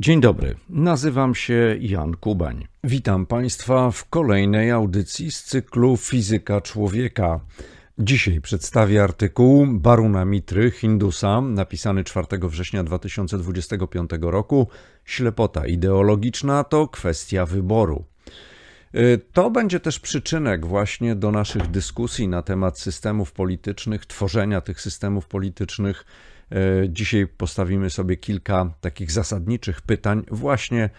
Dzień dobry, nazywam się Jan Kubań. Witam Państwa w kolejnej audycji z cyklu Fizyka Człowieka. Dzisiaj przedstawię artykuł Baruna Mitry, Hindusa, napisany 4 września 2025 roku. Ślepota ideologiczna to kwestia wyboru. Y, to będzie też przyczynek właśnie do naszych dyskusji na temat systemów politycznych, tworzenia tych systemów politycznych. Y, dzisiaj postawimy sobie kilka takich zasadniczych pytań. Właśnie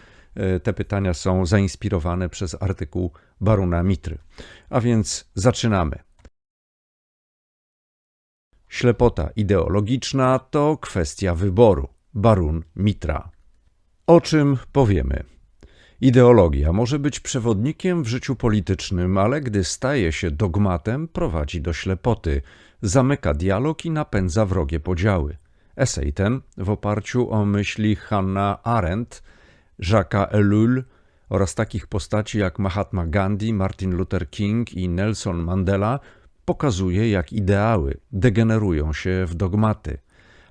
y, te pytania są zainspirowane przez artykuł Baruna Mitry. A więc zaczynamy. Ślepota ideologiczna to kwestia wyboru. Barun Mitra. O czym powiemy? Ideologia może być przewodnikiem w życiu politycznym, ale gdy staje się dogmatem, prowadzi do ślepoty, zamyka dialog i napędza wrogie podziały. Esej ten, w oparciu o myśli Hannah Arendt, Jacques'a Ellul oraz takich postaci jak Mahatma Gandhi, Martin Luther King i Nelson Mandela, pokazuje, jak ideały degenerują się w dogmaty.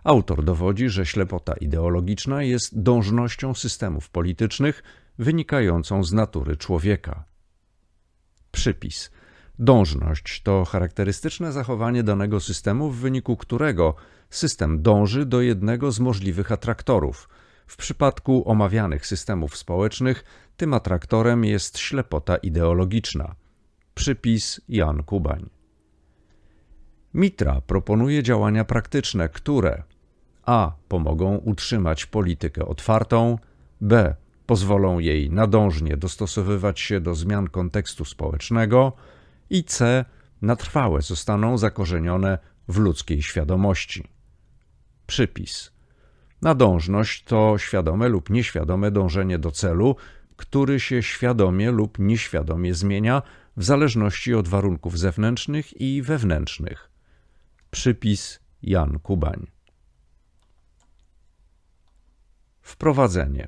Autor dowodzi, że ślepota ideologiczna jest dążnością systemów politycznych wynikającą z natury człowieka. Przypis. Dążność to charakterystyczne zachowanie danego systemu, w wyniku którego system dąży do jednego z możliwych atraktorów. W przypadku omawianych systemów społecznych tym atraktorem jest ślepota ideologiczna. Przypis Jan Kubań. Mitra proponuje działania praktyczne, które a. pomogą utrzymać politykę otwartą, b. pozwolą jej nadążnie dostosowywać się do zmian kontekstu społecznego i c. na trwałe zostaną zakorzenione w ludzkiej świadomości. Przypis. Nadążność to świadome lub nieświadome dążenie do celu, który się świadomie lub nieświadomie zmienia w zależności od warunków zewnętrznych i wewnętrznych. Przypis Jan Kubań. Wprowadzenie.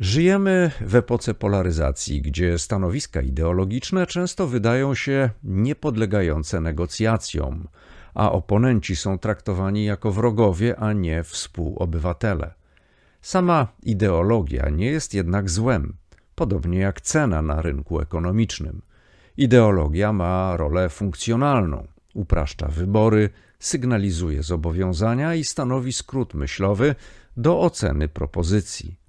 Żyjemy w epoce polaryzacji, gdzie stanowiska ideologiczne często wydają się niepodlegające negocjacjom, a oponenci są traktowani jako wrogowie, a nie współobywatele. Sama ideologia nie jest jednak złem, podobnie jak cena na rynku ekonomicznym. Ideologia ma rolę funkcjonalną, upraszcza wybory, sygnalizuje zobowiązania i stanowi skrót myślowy do oceny propozycji.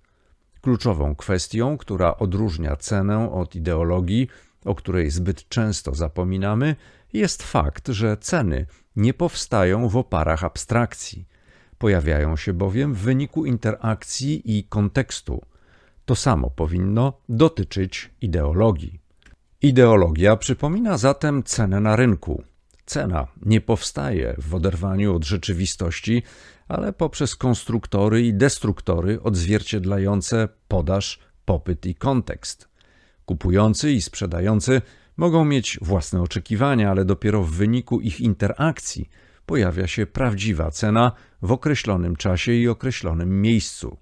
Kluczową kwestią, która odróżnia cenę od ideologii, o której zbyt często zapominamy, jest fakt, że ceny nie powstają w oparach abstrakcji. Pojawiają się bowiem w wyniku interakcji i kontekstu. To samo powinno dotyczyć ideologii. Ideologia przypomina zatem cenę na rynku, Cena nie powstaje w oderwaniu od rzeczywistości, ale poprzez konstruktory i destruktory odzwierciedlające podaż, popyt i kontekst. Kupujący i sprzedający mogą mieć własne oczekiwania, ale dopiero w wyniku ich interakcji pojawia się prawdziwa cena w określonym czasie i określonym miejscu.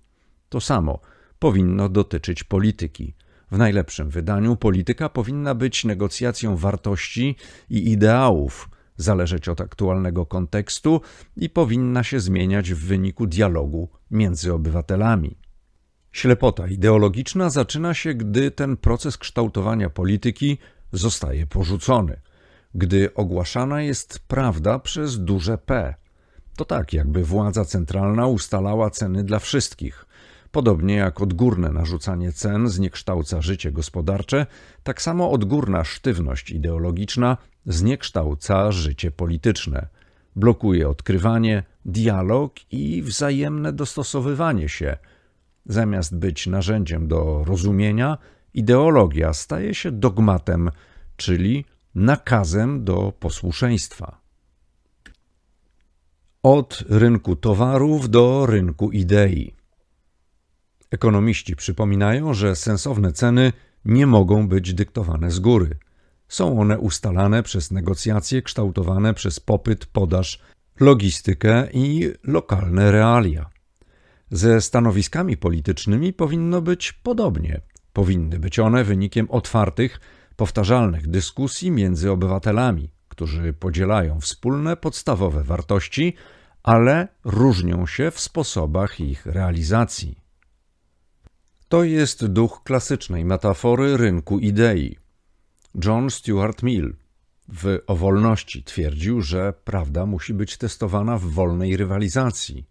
To samo powinno dotyczyć polityki. W najlepszym wydaniu polityka powinna być negocjacją wartości i ideałów, zależeć od aktualnego kontekstu i powinna się zmieniać w wyniku dialogu między obywatelami. Ślepota ideologiczna zaczyna się, gdy ten proces kształtowania polityki zostaje porzucony, gdy ogłaszana jest prawda przez duże P. To tak, jakby władza centralna ustalała ceny dla wszystkich. Podobnie jak odgórne narzucanie cen zniekształca życie gospodarcze, tak samo odgórna sztywność ideologiczna zniekształca życie polityczne. Blokuje odkrywanie, dialog i wzajemne dostosowywanie się. Zamiast być narzędziem do rozumienia, ideologia staje się dogmatem, czyli nakazem do posłuszeństwa. Od rynku towarów do rynku idei. Ekonomiści przypominają, że sensowne ceny nie mogą być dyktowane z góry. Są one ustalane przez negocjacje kształtowane przez popyt, podaż, logistykę i lokalne realia. Ze stanowiskami politycznymi powinno być podobnie. Powinny być one wynikiem otwartych, powtarzalnych dyskusji między obywatelami, którzy podzielają wspólne podstawowe wartości, ale różnią się w sposobach ich realizacji. To jest duch klasycznej metafory rynku idei. John Stuart Mill w O wolności twierdził, że prawda musi być testowana w wolnej rywalizacji.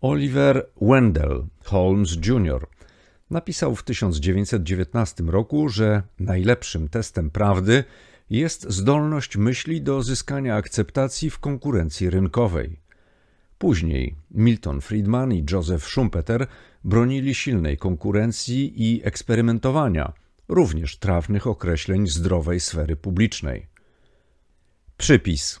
Oliver Wendell Holmes Jr. napisał w 1919 roku, że najlepszym testem prawdy jest zdolność myśli do zyskania akceptacji w konkurencji rynkowej. Później Milton Friedman i Joseph Schumpeter bronili silnej konkurencji i eksperymentowania, również trafnych określeń zdrowej sfery publicznej. Przypis.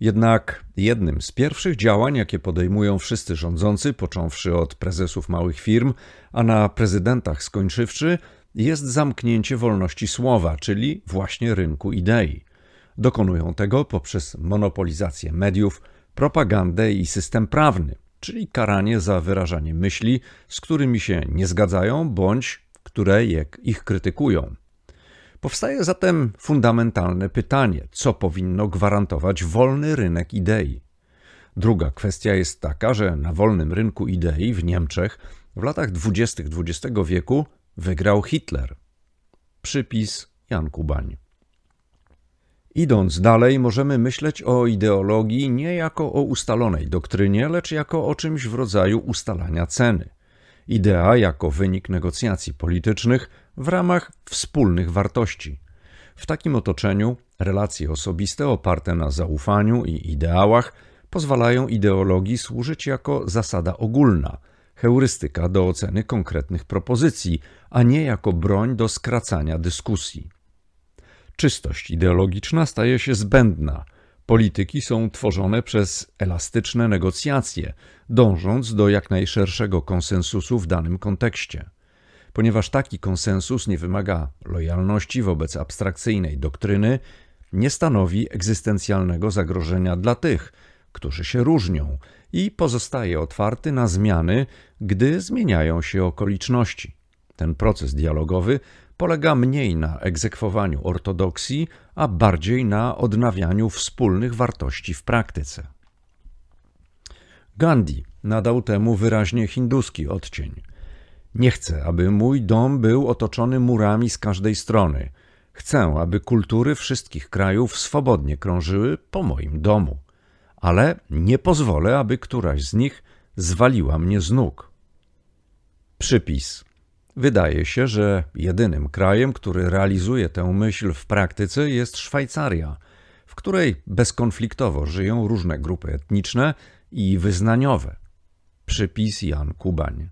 Jednak jednym z pierwszych działań, jakie podejmują wszyscy rządzący, począwszy od prezesów małych firm, a na prezydentach skończywszy, jest zamknięcie wolności słowa, czyli właśnie rynku idei. Dokonują tego poprzez monopolizację mediów, propagandę i system prawny, czyli karanie za wyrażanie myśli, z którymi się nie zgadzają bądź które ich krytykują. Powstaje zatem fundamentalne pytanie, co powinno gwarantować wolny rynek idei. Druga kwestia jest taka, że na wolnym rynku idei w Niemczech w latach dwudziestych XX wieku wygrał Hitler. Przypis Jan Kubań. Idąc dalej, możemy myśleć o ideologii nie jako o ustalonej doktrynie, lecz jako o czymś w rodzaju ustalania ceny. Idea jako wynik negocjacji politycznych w ramach wspólnych wartości. W takim otoczeniu relacje osobiste oparte na zaufaniu i ideałach pozwalają ideologii służyć jako zasada ogólna, heurystyka do oceny konkretnych propozycji, a nie jako broń do skracania dyskusji. Czystość ideologiczna staje się zbędna. Polityki są tworzone przez elastyczne negocjacje, dążąc do jak najszerszego konsensusu w danym kontekście. Ponieważ taki konsensus nie wymaga lojalności wobec abstrakcyjnej doktryny, nie stanowi egzystencjalnego zagrożenia dla tych, którzy się różnią i pozostaje otwarty na zmiany, gdy zmieniają się okoliczności. Ten proces dialogowy polega mniej na egzekwowaniu ortodoksji, a bardziej na odnawianiu wspólnych wartości w praktyce. Gandhi nadał temu wyraźnie hinduski odcień. Nie chcę, aby mój dom był otoczony murami z każdej strony. Chcę, aby kultury wszystkich krajów swobodnie krążyły po moim domu, ale nie pozwolę, aby któraś z nich zwaliła mnie z nóg. Przypis. Wydaje się, że jedynym krajem, który realizuje tę myśl w praktyce jest Szwajcaria, w której bezkonfliktowo żyją różne grupy etniczne i wyznaniowe. Przypis Jan Kubań.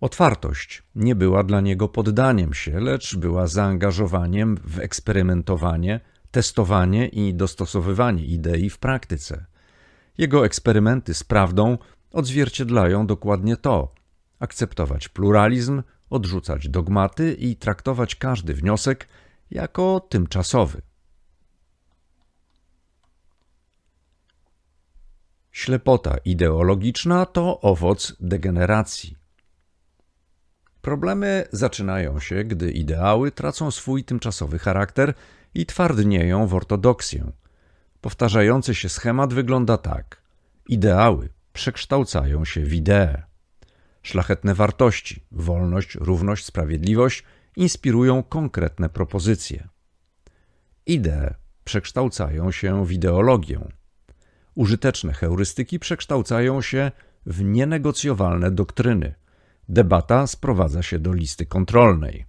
Otwartość nie była dla niego poddaniem się, lecz była zaangażowaniem w eksperymentowanie, testowanie i dostosowywanie idei w praktyce. Jego eksperymenty z prawdą odzwierciedlają dokładnie to: akceptować pluralizm, odrzucać dogmaty i traktować każdy wniosek jako tymczasowy. Ślepota ideologiczna to owoc degeneracji. Problemy zaczynają się, gdy ideały tracą swój tymczasowy charakter i twardnieją w ortodoksję. Powtarzający się schemat wygląda tak: ideały przekształcają się w idee. Szlachetne wartości wolność, równość, sprawiedliwość inspirują konkretne propozycje. Idee przekształcają się w ideologię. Użyteczne heurystyki przekształcają się w nienegocjowalne doktryny. Debata sprowadza się do listy kontrolnej.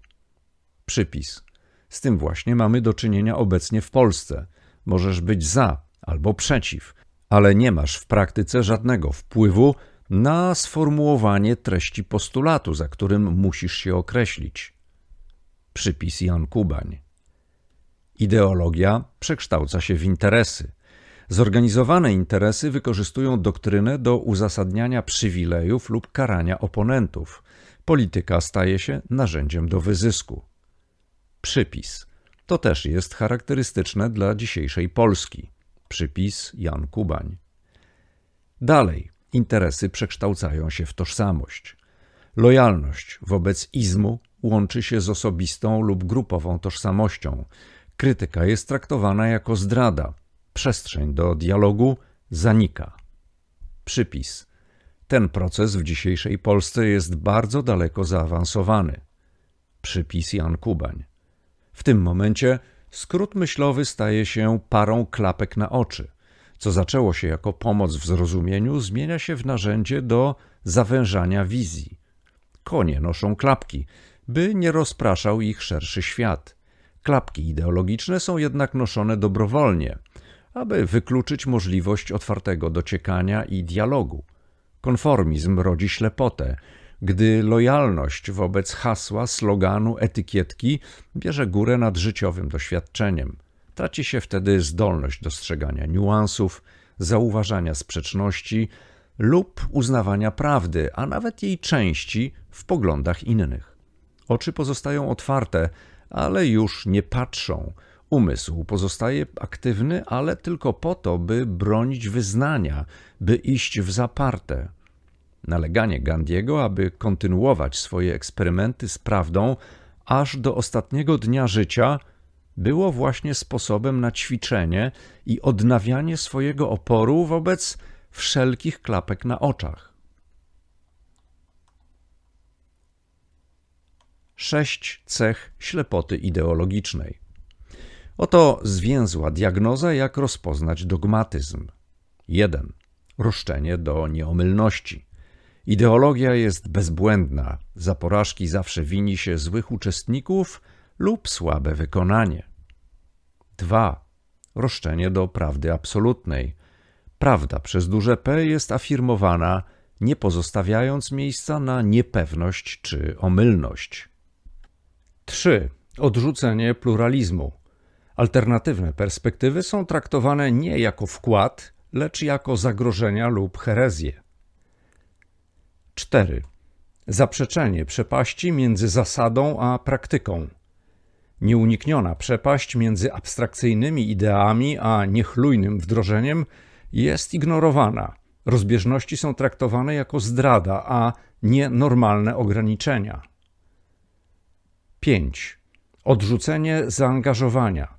Przypis. Z tym właśnie mamy do czynienia obecnie w Polsce. Możesz być za albo przeciw, ale nie masz w praktyce żadnego wpływu na sformułowanie treści postulatu, za którym musisz się określić. Przypis Jan Kubań. Ideologia przekształca się w interesy. Zorganizowane interesy wykorzystują doktrynę do uzasadniania przywilejów lub karania oponentów. Polityka staje się narzędziem do wyzysku. Przypis. To też jest charakterystyczne dla dzisiejszej Polski. Przypis Jan Kubań. Dalej, interesy przekształcają się w tożsamość. Lojalność wobec izmu łączy się z osobistą lub grupową tożsamością. Krytyka jest traktowana jako zdrada, przestrzeń do dialogu zanika. Przypis. Ten proces w dzisiejszej Polsce jest bardzo daleko zaawansowany. Przypis Jan Kubań. W tym momencie skrót myślowy staje się parą klapek na oczy. Co zaczęło się jako pomoc w zrozumieniu, zmienia się w narzędzie do zawężania wizji. Konie noszą klapki, by nie rozpraszał ich szerszy świat. Klapki ideologiczne są jednak noszone dobrowolnie, aby wykluczyć możliwość otwartego dociekania i dialogu. Konformizm rodzi ślepotę, gdy lojalność wobec hasła, sloganu, etykietki bierze górę nad życiowym doświadczeniem. Traci się wtedy zdolność dostrzegania niuansów, zauważania sprzeczności lub uznawania prawdy, a nawet jej części w poglądach innych. Oczy pozostają otwarte, ale już nie patrzą. Umysł pozostaje aktywny, ale tylko po to, by bronić wyznania, by iść w zaparte. Naleganie Gandiego, aby kontynuować swoje eksperymenty z prawdą aż do ostatniego dnia życia, było właśnie sposobem na ćwiczenie i odnawianie swojego oporu wobec wszelkich klapek na oczach. Sześć cech ślepoty ideologicznej. Oto zwięzła diagnoza, jak rozpoznać dogmatyzm. 1. Roszczenie do nieomylności. Ideologia jest bezbłędna, za porażki zawsze wini się złych uczestników lub słabe wykonanie. 2. Roszczenie do prawdy absolutnej. Prawda przez duże P jest afirmowana, nie pozostawiając miejsca na niepewność czy omylność. 3. Odrzucenie pluralizmu. Alternatywne perspektywy są traktowane nie jako wkład, lecz jako zagrożenia lub herezje. 4. Zaprzeczenie przepaści między zasadą a praktyką. Nieunikniona przepaść między abstrakcyjnymi ideami a niechlujnym wdrożeniem jest ignorowana. Rozbieżności są traktowane jako zdrada, a nie normalne ograniczenia. 5. Odrzucenie zaangażowania.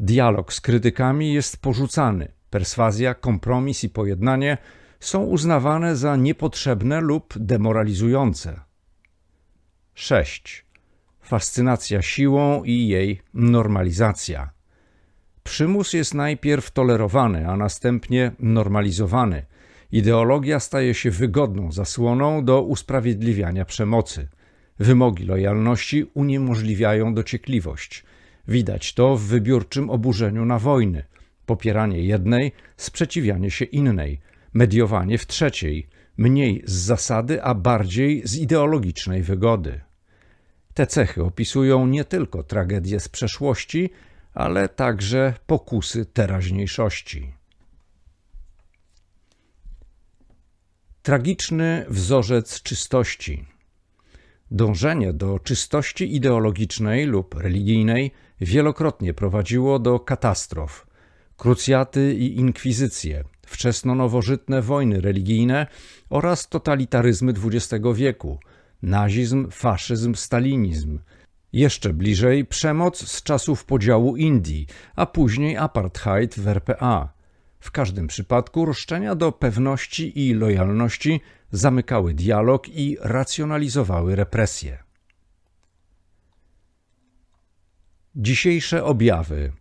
Dialog z krytykami jest porzucany. Perswazja, kompromis i pojednanie są uznawane za niepotrzebne lub demoralizujące. 6. Fascynacja siłą i jej normalizacja. Przymus jest najpierw tolerowany, a następnie normalizowany. Ideologia staje się wygodną zasłoną do usprawiedliwiania przemocy. Wymogi lojalności uniemożliwiają dociekliwość. Widać to w wybiórczym oburzeniu na wojny, popieranie jednej, sprzeciwianie się innej, mediowanie w trzeciej, mniej z zasady, a bardziej z ideologicznej wygody. Te cechy opisują nie tylko tragedie z przeszłości, ale także pokusy teraźniejszości. Tragiczny wzorzec czystości. Dążenie do czystości ideologicznej lub religijnej wielokrotnie prowadziło do katastrof. Krucjaty i inkwizycje, wczesno-nowożytne wojny religijne oraz totalitaryzmy XX wieku, nazizm, faszyzm, stalinizm. Jeszcze bliżej przemoc z czasów podziału Indii, a później apartheid w RPA. W każdym przypadku roszczenia do pewności i lojalności zamykały dialog i racjonalizowały represje. Dzisiejsze objawy: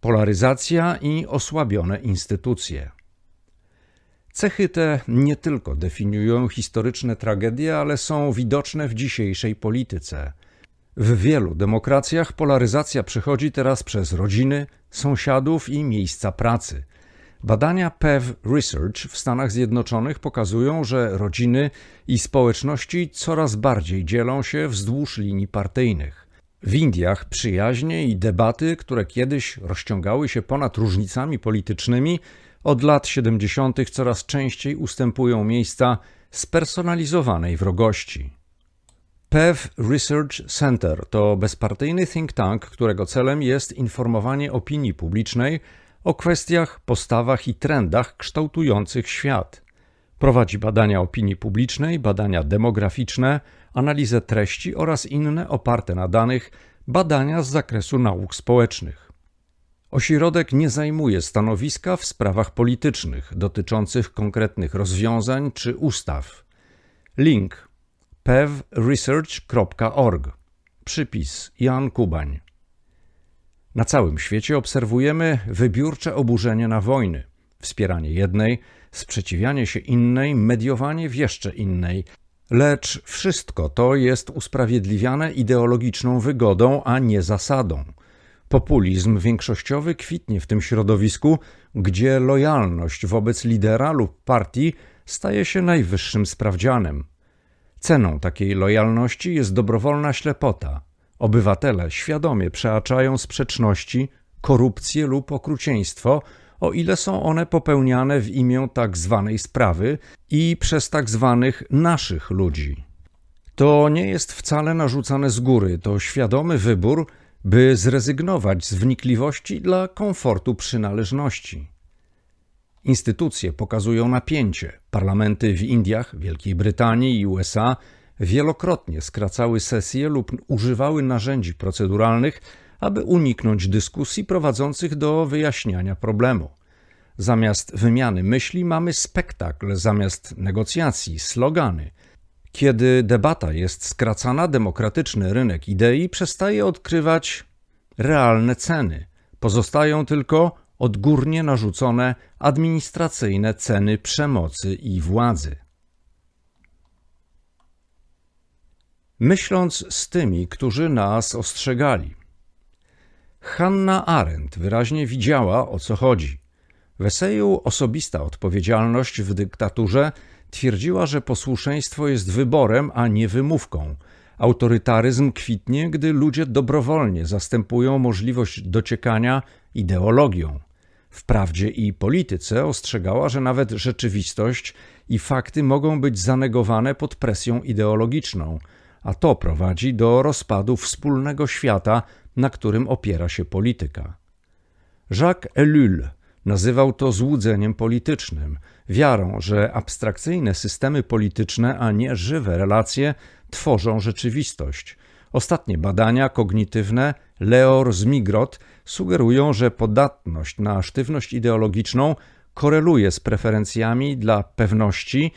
polaryzacja i osłabione instytucje. Cechy te nie tylko definiują historyczne tragedie, ale są widoczne w dzisiejszej polityce. W wielu demokracjach polaryzacja przechodzi teraz przez rodziny, sąsiadów i miejsca pracy. Badania Pew Research w Stanach Zjednoczonych pokazują, że rodziny i społeczności coraz bardziej dzielą się wzdłuż linii partyjnych. W Indiach przyjaźnie i debaty, które kiedyś rozciągały się ponad różnicami politycznymi, od lat 70. coraz częściej ustępują miejsca spersonalizowanej wrogości. Pew Research Center to bezpartyjny think tank, którego celem jest informowanie opinii publicznej o kwestiach, postawach i trendach kształtujących świat. Prowadzi badania opinii publicznej, badania demograficzne, analizę treści oraz inne oparte na danych badania z zakresu nauk społecznych. Ośrodek nie zajmuje stanowiska w sprawach politycznych dotyczących konkretnych rozwiązań czy ustaw. Link pevresearch.org Przypis Jan Kubań. Na całym świecie obserwujemy wybiórcze oburzenie na wojny, wspieranie jednej, sprzeciwianie się innej, mediowanie w jeszcze innej, lecz wszystko to jest usprawiedliwiane ideologiczną wygodą, a nie zasadą – Populizm większościowy kwitnie w tym środowisku, gdzie lojalność wobec lidera lub partii staje się najwyższym sprawdzianem. Ceną takiej lojalności jest dobrowolna ślepota. Obywatele świadomie przeaczają sprzeczności, korupcję lub okrucieństwo, o ile są one popełniane w imię tak zwanej sprawy i przez tak zwanych naszych ludzi. To nie jest wcale narzucane z góry, to świadomy wybór, by zrezygnować z wnikliwości dla komfortu przynależności. Instytucje pokazują napięcie. Parlamenty w Indiach, Wielkiej Brytanii i USA wielokrotnie skracały sesje lub używały narzędzi proceduralnych, aby uniknąć dyskusji prowadzących do wyjaśniania problemu. Zamiast wymiany myśli mamy spektakl, zamiast negocjacji slogany – kiedy debata jest skracana, demokratyczny rynek idei przestaje odkrywać realne ceny. Pozostają tylko odgórnie narzucone administracyjne ceny przemocy i władzy. Myśląc z tymi, którzy nas ostrzegali. Hanna Arendt wyraźnie widziała, o co chodzi. W eseju Osobista odpowiedzialność w dyktaturze Twierdziła, że posłuszeństwo jest wyborem, a nie wymówką. Autorytaryzm kwitnie, gdy ludzie dobrowolnie zastępują możliwość dociekania ideologią. Wprawdzie i polityce ostrzegała, że nawet rzeczywistość i fakty mogą być zanegowane pod presją ideologiczną, a to prowadzi do rozpadu wspólnego świata, na którym opiera się polityka. Jacques Ellul Nazywał to złudzeniem politycznym, wiarą, że abstrakcyjne systemy polityczne, a nie żywe relacje tworzą rzeczywistość. Ostatnie badania kognitywne Leor Zmigrot sugerują, że podatność na sztywność ideologiczną koreluje z preferencjami dla pewności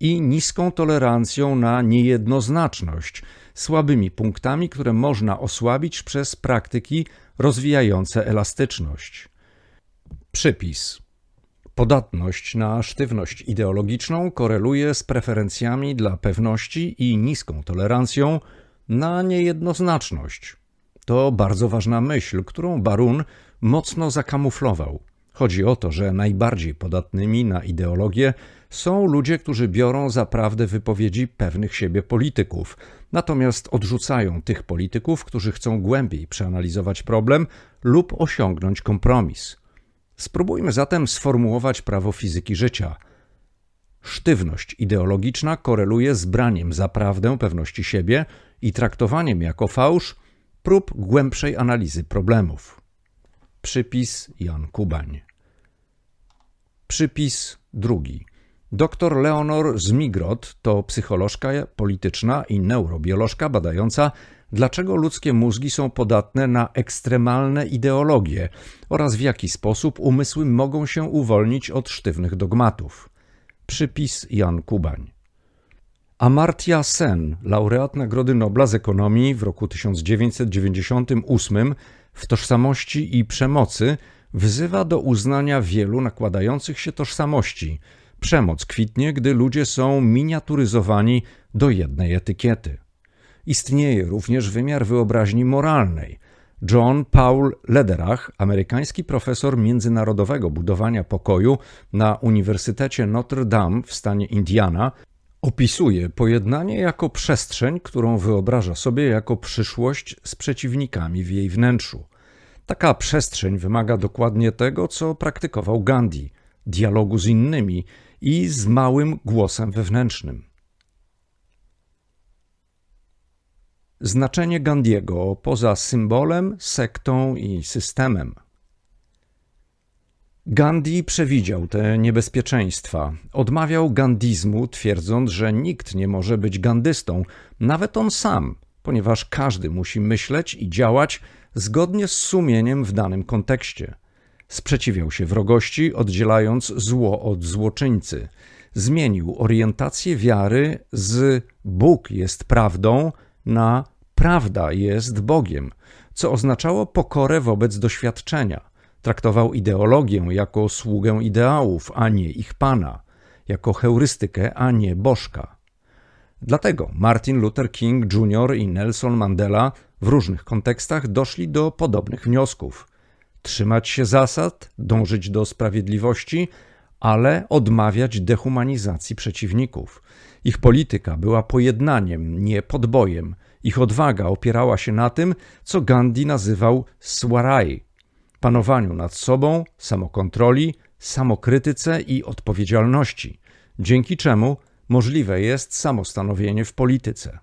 i niską tolerancją na niejednoznaczność, słabymi punktami, które można osłabić przez praktyki rozwijające elastyczność. Przypis. Podatność na sztywność ideologiczną koreluje z preferencjami dla pewności i niską tolerancją na niejednoznaczność. To bardzo ważna myśl, którą Barun mocno zakamuflował. Chodzi o to, że najbardziej podatnymi na ideologię są ludzie, którzy biorą za prawdę wypowiedzi pewnych siebie polityków, natomiast odrzucają tych polityków, którzy chcą głębiej przeanalizować problem lub osiągnąć kompromis. Spróbujmy zatem sformułować prawo fizyki życia. Sztywność ideologiczna koreluje z braniem za prawdę pewności siebie i traktowaniem jako fałsz prób głębszej analizy problemów. Przypis Jan Kubań. Przypis drugi. Dr Leonor Zmigrod to psycholożka polityczna i neurobiolożka badająca dlaczego ludzkie mózgi są podatne na ekstremalne ideologie oraz w jaki sposób umysły mogą się uwolnić od sztywnych dogmatów. Przypis Jan Kubań. Amartya Sen, laureat Nagrody Nobla z ekonomii w roku 1998 w tożsamości i przemocy, wzywa do uznania wielu nakładających się tożsamości. Przemoc kwitnie, gdy ludzie są miniaturyzowani do jednej etykiety. Istnieje również wymiar wyobraźni moralnej. John Paul Lederach, amerykański profesor międzynarodowego budowania pokoju na Uniwersytecie Notre Dame w stanie Indiana, opisuje pojednanie jako przestrzeń, którą wyobraża sobie jako przyszłość z przeciwnikami w jej wnętrzu. Taka przestrzeń wymaga dokładnie tego, co praktykował Gandhi dialogu z innymi i z małym głosem wewnętrznym. Znaczenie Gandiego poza symbolem, sektą i systemem. Gandhi przewidział te niebezpieczeństwa. Odmawiał gandizmu, twierdząc, że nikt nie może być gandystą, nawet on sam, ponieważ każdy musi myśleć i działać zgodnie z sumieniem w danym kontekście. Sprzeciwiał się wrogości, oddzielając zło od złoczyńcy. Zmienił orientację wiary z Bóg jest prawdą na prawda jest Bogiem, co oznaczało pokorę wobec doświadczenia. Traktował ideologię jako sługę ideałów, a nie ich pana, jako heurystykę, a nie bożka. Dlatego Martin Luther King Jr. i Nelson Mandela w różnych kontekstach doszli do podobnych wniosków. Trzymać się zasad, dążyć do sprawiedliwości, ale odmawiać dehumanizacji przeciwników. Ich polityka była pojednaniem, nie podbojem. Ich odwaga opierała się na tym, co Gandhi nazywał swaraj panowaniu nad sobą, samokontroli, samokrytyce i odpowiedzialności, dzięki czemu możliwe jest samostanowienie w polityce.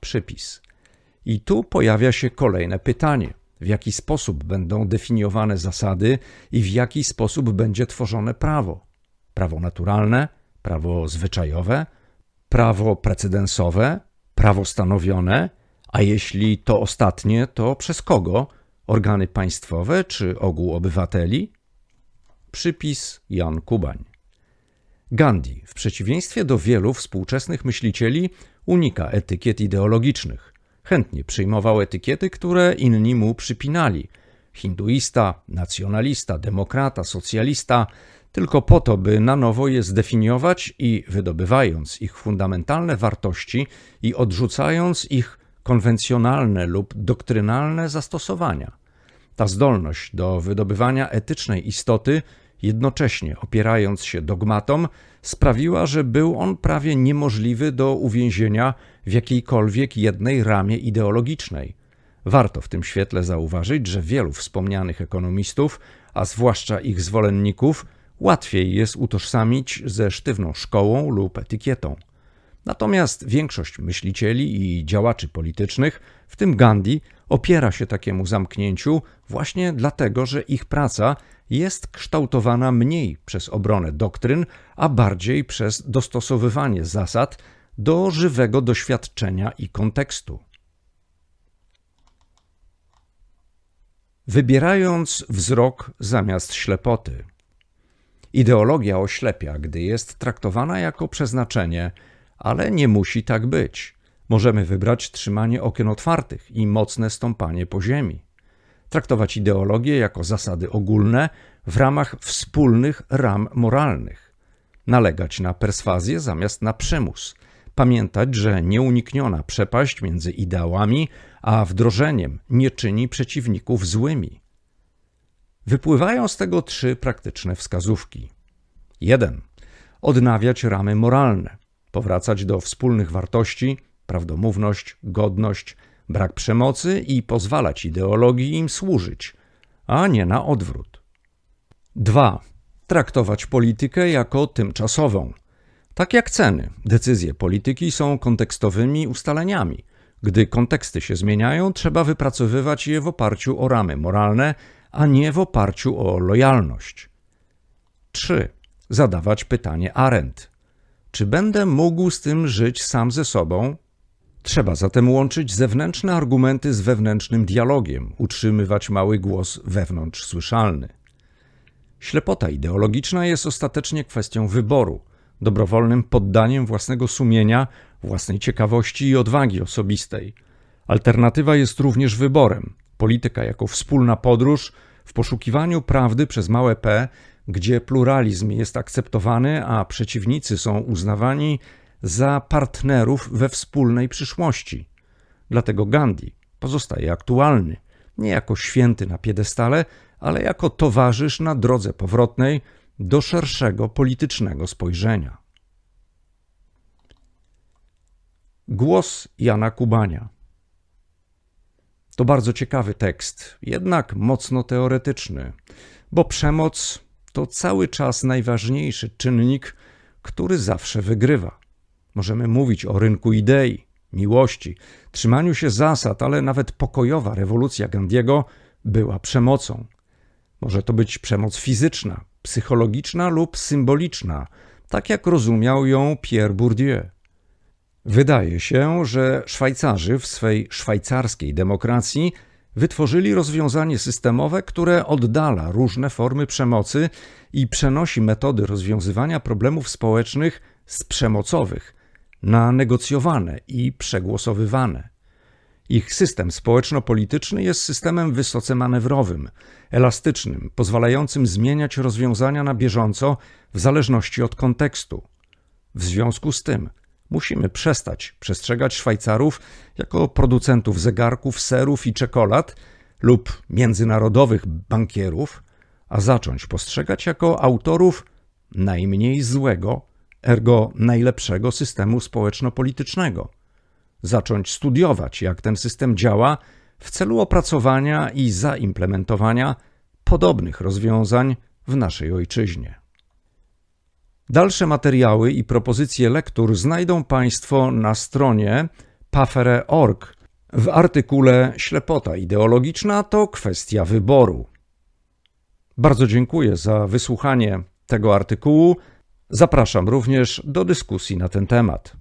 Przypis. I tu pojawia się kolejne pytanie: w jaki sposób będą definiowane zasady i w jaki sposób będzie tworzone prawo? Prawo naturalne, prawo zwyczajowe, prawo precedensowe, prawo stanowione, a jeśli to ostatnie, to przez kogo? Organy państwowe czy ogół obywateli? Przypis Jan Kubań. Gandhi, w przeciwieństwie do wielu współczesnych myślicieli, unika etykiet ideologicznych. Chętnie przyjmował etykiety, które inni mu przypinali. Hinduista, nacjonalista, demokrata, socjalista, tylko po to, by na nowo je zdefiniować i wydobywając ich fundamentalne wartości i odrzucając ich konwencjonalne lub doktrynalne zastosowania. Ta zdolność do wydobywania etycznej istoty, jednocześnie opierając się dogmatom, sprawiła, że był on prawie niemożliwy do uwięzienia w jakiejkolwiek jednej ramie ideologicznej. Warto w tym świetle zauważyć, że wielu wspomnianych ekonomistów, a zwłaszcza ich zwolenników, łatwiej jest utożsamić ze sztywną szkołą lub etykietą. Natomiast większość myślicieli i działaczy politycznych, w tym Gandhi, opiera się takiemu zamknięciu właśnie dlatego, że ich praca jest kształtowana mniej przez obronę doktryn, a bardziej przez dostosowywanie zasad do żywego doświadczenia i kontekstu. Wybierając wzrok zamiast ślepoty. Ideologia oślepia, gdy jest traktowana jako przeznaczenie, ale nie musi tak być. Możemy wybrać trzymanie okien otwartych i mocne stąpanie po ziemi. Traktować ideologię jako zasady ogólne w ramach wspólnych ram moralnych. Nalegać na perswazję zamiast na przymus. Pamiętać, że nieunikniona przepaść między ideałami a wdrożeniem nie czyni przeciwników złymi. Wypływają z tego trzy praktyczne wskazówki. 1. Odnawiać ramy moralne, powracać do wspólnych wartości, prawdomówność, godność, brak przemocy i pozwalać ideologii im służyć, a nie na odwrót. 2. Traktować politykę jako tymczasową. Tak jak ceny, decyzje polityki są kontekstowymi ustaleniami. Gdy konteksty się zmieniają, trzeba wypracowywać je w oparciu o ramy moralne, a nie w oparciu o lojalność. 3. Zadawać pytanie Arendt. Czy będę mógł z tym żyć sam ze sobą? Trzeba zatem łączyć zewnętrzne argumenty z wewnętrznym dialogiem, utrzymywać mały głos wewnątrz słyszalny. Ślepota ideologiczna jest ostatecznie kwestią wyboru, dobrowolnym poddaniem własnego sumienia, własnej ciekawości i odwagi osobistej. Alternatywa jest również wyborem. Polityka jako wspólna podróż w poszukiwaniu prawdy przez małe p gdzie pluralizm jest akceptowany, a przeciwnicy są uznawani za partnerów we wspólnej przyszłości. Dlatego Gandhi pozostaje aktualny, nie jako święty na piedestale, ale jako towarzysz na drodze powrotnej do szerszego politycznego spojrzenia. Głos Jana Kubania. To bardzo ciekawy tekst, jednak mocno teoretyczny, bo przemoc to cały czas najważniejszy czynnik, który zawsze wygrywa. Możemy mówić o rynku idei, miłości, trzymaniu się zasad, ale nawet pokojowa rewolucja Gandiego była przemocą. Może to być przemoc fizyczna, psychologiczna lub symboliczna, tak jak rozumiał ją Pierre Bourdieu. Wydaje się, że Szwajcarzy w swej szwajcarskiej demokracji wytworzyli rozwiązanie systemowe, które oddala różne formy przemocy i przenosi metody rozwiązywania problemów społecznych z przemocowych na negocjowane i przegłosowywane. Ich system społeczno-polityczny jest systemem wysoce manewrowym, elastycznym, pozwalającym zmieniać rozwiązania na bieżąco w zależności od kontekstu. W związku z tym musimy przestać przestrzegać Szwajcarów jako producentów zegarków, serów i czekolad lub międzynarodowych bankierów, a zacząć postrzegać jako autorów najmniej złego, ergo najlepszego systemu społeczno-politycznego. Zacząć studiować, jak ten system działa, w celu opracowania i zaimplementowania podobnych rozwiązań w naszej ojczyźnie. Dalsze materiały i propozycje lektur znajdą Państwo na stronie pafere.org w artykule Ślepota ideologiczna to kwestia wyboru. Bardzo dziękuję za wysłuchanie tego artykułu. Zapraszam również do dyskusji na ten temat.